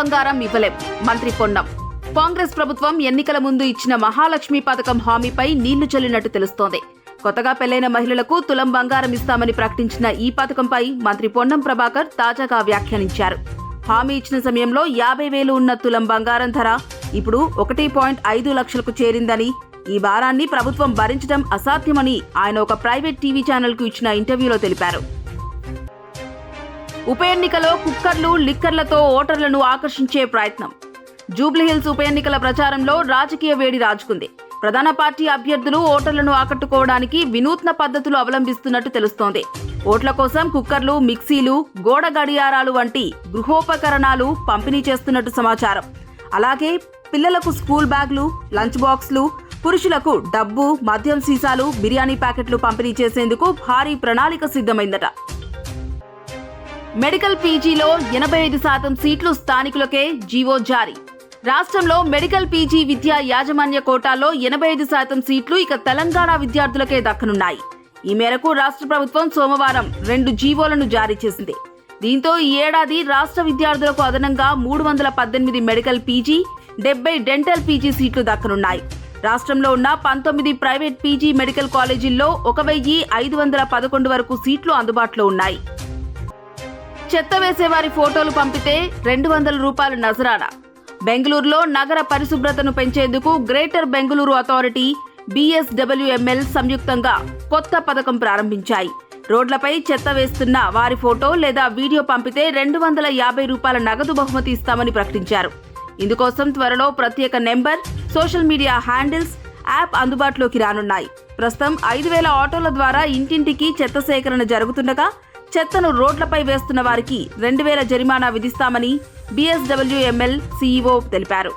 బంగారం ఇవ్వలేం. మంత్రి పొన్నం. కాంగ్రెస్ ప్రభుత్వం ఎన్నికల ముందు ఇచ్చిన మహాలక్ష్మి పథకం హామీపై నీళ్ళు చల్లినట్టు తెలుస్తోంది. కొత్తగా పెళ్ళైన మహిళలకు తులం బంగారం ఇస్తామని ప్రకటించిన ఈ పథకంపై మంత్రి పొన్నం ప్రభాకర్ తాజాగా వ్యాఖ్యానించారు. హామీ ఇచ్చిన సమయంలో యాభై వేలు ఉన్న తులం బంగారం ధర ఇప్పుడు ఒకటి పాయింట్ ఐదు లక్షలకు చేరిందని ఈ భారాన్ని ప్రభుత్వం భరించడం అసాధ్యమని ఆయన ఒక ప్రైవేట్ టీవీ ఛానల్కు ఇచ్చిన ఇంటర్వ్యూలో తెలిపారు. ఉప ఎన్నికలో కుక్కర్లు లిక్కర్లతో ఓటర్లను ఆకర్షించే ప్రయత్నం. జూబ్లీహిల్స్ ఉప ఎన్నికల ప్రచారంలో రాజకీయ వేడి రాజుకుంది. ప్రధాన పార్టీ అభ్యర్థులు ఓటర్లను ఆకట్టుకోవడానికి వినూత్న పద్ధతులు అవలంబిస్తున్నట్టు తెలుస్తోంది. ఓట్ల కోసం కుక్కర్లు మిక్సీలు గోడ గడియారాలు వంటి గృహోపకరణాలు పంపిణీ చేస్తున్నట్టు సమాచారం. అలాగే పిల్లలకు స్కూల్ బ్యాగ్లు లంచ్ బాక్స్లు పురుషులకు డబ్బు మద్యం సీసాలు బిర్యానీ ప్యాకెట్లు పంపిణీ చేసేందుకు భారీ ప్రణాళిక సిద్ధమైందట. మెడికల్ పీజీలో ఎనభై ఐదు శాతం సీట్లు స్థానికులకే జీవో జారీ. రాష్ట్రంలో మెడికల్ పీజీ విద్యా యాజమాన్య కోటాలో ఎనభై ఐదు శాతం సీట్లు ఇక తెలంగాణ విద్యార్థులకే దక్కనున్నాయి. ఈ మేరకు రాష్ట్ర ప్రభుత్వం సోమవారం రెండు జీవోలను జారీ చేసింది. దీంతో ఈ ఏడాది రాష్ట్ర విద్యార్థులకు అదనంగా మూడు వందల పద్దెనిమిది మెడికల్ పీజీ డెబ్బై డెంటల్ పీజీ సీట్లు దక్కనున్నాయి. రాష్ట్రంలో ఉన్న పంతొమ్మిది ప్రైవేట్ పీజీ మెడికల్ కాలేజీల్లో ఒక వెయ్యి ఐదు వందల పదకొండు వరకు సీట్లు అందుబాటులో ఉన్నాయి. చెత్త వేసేవారి ఫోటోలు పంపితే రెండు వందల రూపాయలు నజరానా? బెంగళూరులో నగర పరిశుభ్రతను పెంచేందుకు గ్రేటర్ బెంగళూరు అథారిటీ బీఎస్డబ్ల్యూఎంఎల్ సంయుక్తంగా కొత్త పథకం ప్రారంభించాయి. రోడ్లపై చెత్త వేస్తున్న వారి ఫోటో లేదా వీడియో పంపితే రెండు వందల యాభై రూపాయల నగదు బహుమతి ఇస్తామని ప్రకటించారు. ఇందుకోసం త్వరలో ప్రత్యేక number social media handles app అందుబాటులోకి రానున్నాయి. ప్రస్తుతం ఐదు వేల ఆటోల ద్వారా ఇంటింటికి చెత్త సేకరణ జరుగుతుండగా చెత్తను రోడ్లపై వేస్తున్న వారికి రెండు వేల జరిమానా విధిస్తామని బీఎస్డబ్ల్యూఎంఎల్ సీఈఓ తెలిపారు.